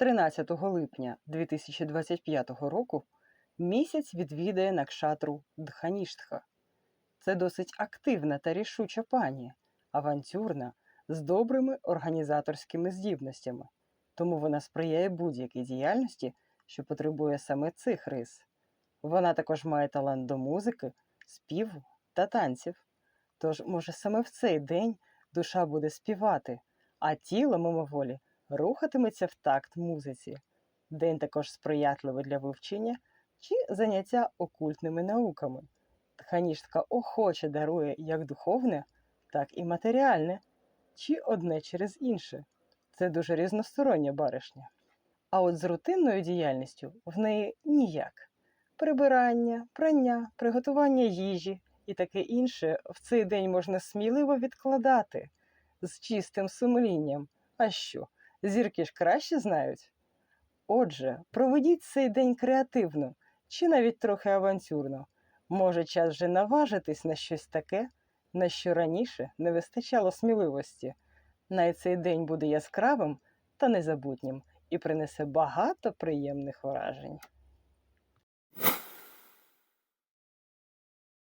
13 липня 2025 року місяць відвідає Накшатру Дханіштха. Це досить активна та рішуча пані, авантюрна, з добрими організаторськими здібностями, тому вона сприяє будь-якій діяльності, що потребує саме цих рис. Вона також має талант до музики, співу та танців. Тож, може, саме в цей день душа буде співати, а тіло мимоволі рухатиметься в такт музиці. День також сприятливий для вивчення чи заняття окультними науками. Тханіштка охоче дарує як духовне, так і матеріальне, чи одне через інше. Це дуже різностороння баришня. А от з рутинною діяльністю в неї ніяк. Прибирання, прання, приготування їжі і таке інше в цей день можна сміливо відкладати з чистим сумлінням. А що, зірки ж краще знають? Отже, проведіть цей день креативно чи навіть трохи авантюрно. Може, час вже наважитись на щось таке, на що раніше не вистачало сміливості. Най цей день буде яскравим та незабутнім і принесе багато приємних вражень.